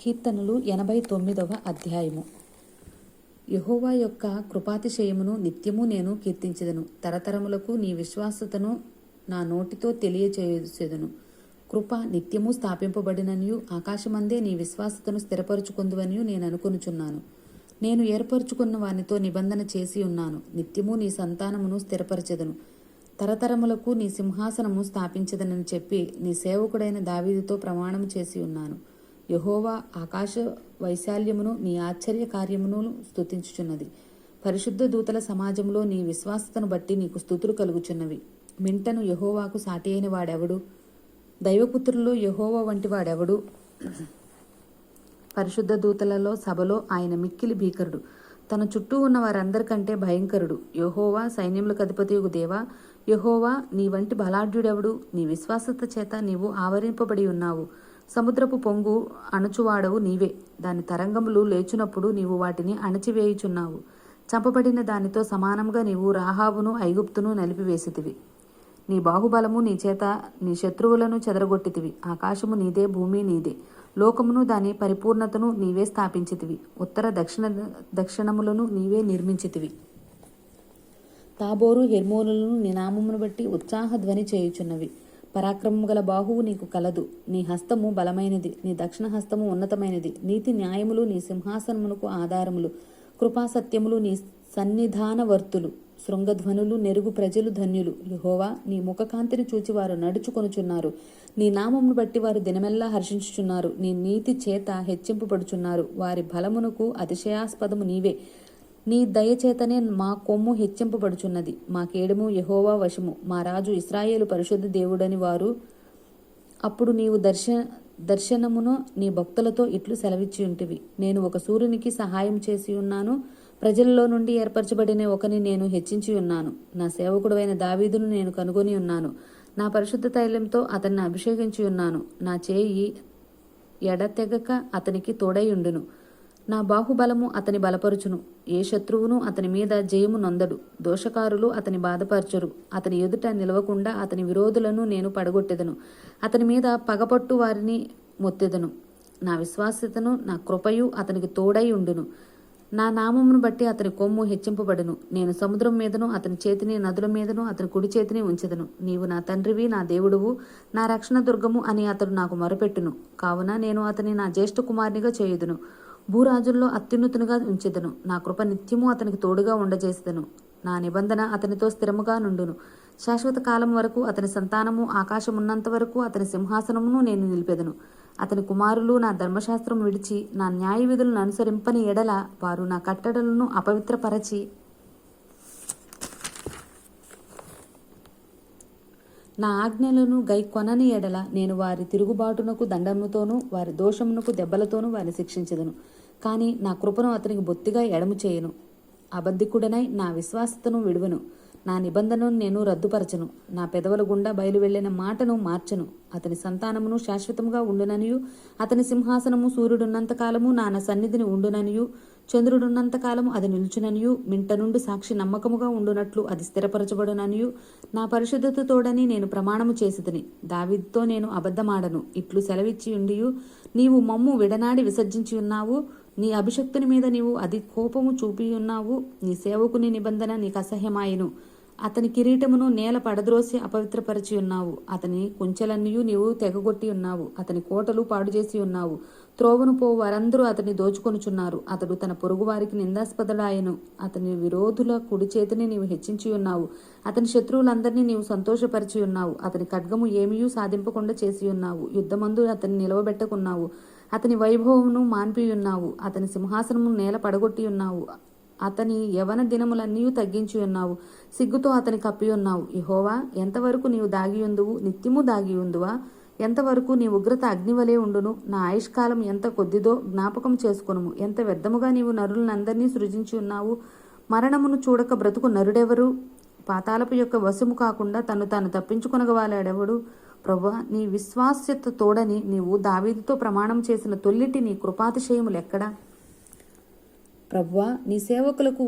కీర్తనలు ఎనభై తొమ్మిదవ అధ్యాయము. యహోవా యొక్క కృపాతిశయమును నిత్యము నేను కీర్తించెదను. తరతరములకు నీ విశ్వాసతను నా నోటితో తెలియచేసేదను కృప నిత్యము స్థాపింపబడిననియు ఆకాశమందే నీ విశ్వాసతను స్థిరపరుచుకుందువనియు నేను అనుకొనుచున్నాను. నేను ఏర్పరచుకున్న వానితో నిబంధన చేసి ఉన్నాను. నిత్యము నీ సంతానమును స్థిరపరచెదను. తరతరములకు నీ సింహాసనము స్థాపించదనని చెప్పి నీ సేవకుడైన దావీదుతో ప్రమాణం చేసి ఉన్నాను. యహోవా ఆకాశ వైశాల్యమును నీ ఆశ్చర్య కార్యమును స్తుతించుచున్నది. పరిశుద్ధ దూతల సమాజంలో నీ విశ్వాసతను బట్టి నీకు స్థుతులు కలుగుచున్నవి. మింటను యహోవాకు సాటి అయిన వాడెవడు? దైవపుత్రులు యహోవా వంటి వాడెవడు? పరిశుద్ధ దూతలలో సభలో ఆయన మిక్కిలి భీకరుడు. తన చుట్టూ ఉన్న వారందరికంటే భయంకరుడు. యహోవా సైన్యములకు అధిపతియగు దేవా యహోవా నీ వంటి బలాఢ్యుడెవడు? నీ విశ్వాసత చేత నీవు ఆవరింపబడి ఉన్నావు. సముద్రపు పొంగు అణచువాడవు నీవే. దాని తరంగములు లేచునప్పుడు నీవు వాటిని అణచివేయుచున్నావు. చంపబడిన దానితో సమానంగా నీవు రాహాబును ఐగుప్తును నలిపివేసితివి. నీ బాహుబలము నీ చేత నీ శత్రువులను చెదరగొట్టితివి. ఆకాశము నీదే భూమి నీదే. లోకమును దాని పరిపూర్ణతను నీవే స్థాపించితివి. ఉత్తర దక్షిణ దక్షిణములను నీవే నిర్మించితివి. తాబోరు హెర్మోనులను నినామమును బట్టి ఉత్సాహ ధ్వని చేయుచున్నవి. పరాక్రమము గల బాహువు నీకు కలదు. నీ హస్తము బలమైనది నీ దక్షిణ హస్తము ఉన్నతమైనది. నీతి న్యాయములు నీ సింహాసనమునకు ఆధారములు. కృపాసత్యములు నీ సన్నిధానవర్తులు. శృంగధ్వనులు నెరుగు ప్రజలు ధన్యులు. యహోవా నీ ముఖకాంతిని చూచి వారు నడుచుకొనుచున్నారు. నీ నామమును బట్టి వారు దినమెల్లా హర్షించుచున్నారు. నీ నీతి చేత హెచ్చింపబడుచున్నారు. వారి బలమునకు అతిశయాస్పదము నీవే. నీ దయచేతనే మా కొమ్ము హెచ్చింపబడుచున్నది. మా కేడము యహోవా వశము. మా రాజు ఇస్రాయేలు పరిశుద్ధ దేవుడని వారు అప్పుడు నీవు దర్శ దర్శనమును నీ భక్తులతో ఇట్లు సెలవిచ్చి ఉంటివి నేను ఒక సూర్యునికి సహాయం చేసి ఉన్నాను. ప్రజల్లో నుండి ఏర్పరచబడిన ఒకని నేను హెచ్చించి ఉన్నాను. నా సేవకుడైన దావీదును నేను కనుగొని ఉన్నాను. నా పరిశుద్ధ తైలంతో అతన్ని అభిషేకించి ఉన్నాను. నా చేయి ఎడతెగక అతనికి తోడైయుండును నా బాహుబలము అతని బలపరుచును. ఏ శత్రువును అతని మీద జయము నొందడు. దోషకారులు అతని బాధపరచరు. అతని ఎదుట నిలవకుండా అతని విరోధులను నేను పడగొట్టెదను. అతని మీద పగపట్టు వారిని మొత్తెదను. నా విశ్వాస్యతను నా కృపయు అతనికి తోడై ఉండును. నా నామమును బట్టి అతని కొమ్ము హెచ్చింపబడును. నేను సముద్రం మీదను అతని చేతిని నదుల మీదను అతని కుడి చేతిని ఉంచెదను. నీవు నా తండ్రివి నా దేవుడువు నా రక్షణ దుర్గము అని అతడు నాకు మొరపెట్టును. కావున నేను అతని నా జ్యేష్ఠ కుమారునిగా చేయుదును. భూరాజుల్లో అత్యున్నతునిగా ఉంచెదను. నా కృప నిత్యము అతనికి తోడుగా ఉండజేసేదను. నా నిబంధన అతనితో స్థిరముగా నుండును. శాశ్వత కాలం వరకు అతని సంతానము ఆకాశమున్నంత వరకు అతని సింహాసనమును నేను నిలిపెదను. అతని కుమారులు నా ధర్మశాస్త్రం విడిచి నా న్యాయ విధులను అనుసరింపని ఎడల వారు నా కట్టడలను అపవిత్రపరచి నా ఆజ్ఞలను గై కొనని ఎడల నేను వారి తిరుగుబాటునకు దండముతోనూ వారి దోషమునకు దెబ్బలతోనూ వారిని శిక్షించదను. కానీ నా కృపను అతనికి బొత్తిగా ఎడము చేయను. అబద్ధికుడనై నా విశ్వాసతను విడువను. నా నిబంధనను నేను రద్దుపరచను. నా పెదవుల గుండా బయలు వెళ్ళిన మాటను మార్చను. అతని సంతానమును శాశ్వతముగా ఉండుననియు. అతని సింహాసనము సూర్యుడున్నంత కాలము నా సన్నిధిని ఉండుననియు. చంద్రుడున్నంతకాలము అది నిలుచుననియు. మింట నుండి సాక్షి నమ్మకముగా ఉండునట్లు అది స్థిరపరచబడుననియు. నా పరిశుద్ధతతోడని నేను ప్రమాణము చేసిదని దావిద్తో నేను అబద్ధమాడను. ఇట్లు సెలవిచ్చి ఉండియు నీవు మమ్ము విడనాడి విసర్జించి ఉన్నావు నీ అభిషక్తుని మీద నీవు అది కోపము చూపి ఉన్నావు. నీ సేవకుని నిబంధన నీకు అసహ్యమాయను. అతని కిరీటమును నేల పడద్రోసి అపవిత్రపరిచి ఉన్నావు. అతని కుంచెలన్నీ నీవు తెగగొట్టి ఉన్నావు. అతని కోటలు పాడు చేసి ఉన్నావు. త్రోవను పో వారందరూ అతన్ని దోచుకొనుచున్నారు. అతడు తన పొరుగువారికి నిందాస్పదడాయను. అతని విరోధుల కుడి చేతిని నీవు హెచ్చించి ఉన్నావు. అతని శత్రువులందరినీ నీవు సంతోషపరిచి ఉన్నావు. అతని ఖడ్గము ఏమీయూ సాధింపకుండా చేసి ఉన్నావు. యుద్ధమందు అతన్ని నిలవబెట్టకున్నావు. అతని వైభవమును మాన్పియున్నావు. అతని సింహాసనము నేల పడగొట్టి ఉన్నావు అతని యవన దినములన్నీ తగ్గించి ఉన్నావు సిగ్గుతో అతని కప్పి ఉన్నావు ఇహోవా ఎంతవరకు నీవు దాగి ఉందువు నిత్యము దాగి ఉందువా ఎంతవరకు నీ ఉగ్రత అగ్నివలే ఉండును? నా ఆయుష్కాలం ఎంత కొద్దిదో జ్ఞాపకం చేసుకును ఎంత వ్యర్థముగా నీవు నరులనందరినీ సృజించి ఉన్నావు మరణమును చూడక బ్రతుకు నరుడెవరు? పాతాలపు యొక్క వశము కాకుండా తను తాను తప్పించుకొనగవాలాడెవడు? ప్రభా నీ విశ్వాస్యత తోడని నీవు దావీదుతో ప్రమాణం చేసిన తొల్లిటి నీ కృపాతిశయములెక్కడా ప్రవ్వా నీ సేవకులకు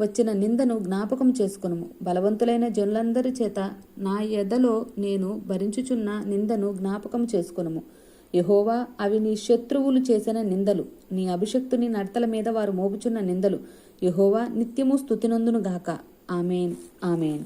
వచ్చిన నిందను జ్ఞాపకం చేసుకును బలవంతులైన జనులందరి చేత నా ఎదలో నేను భరించుచున్న నిందను జ్ఞాపకం చేసుకును యహోవా అవి నీ శత్రువులు చేసిన నిందలు. నీ అభిషక్తుని నడతల మీద వారు మోపుచున్న నిందలు. యహోవా నిత్యము స్థుతినందును గాక ఆమెన్. ఆమెన్.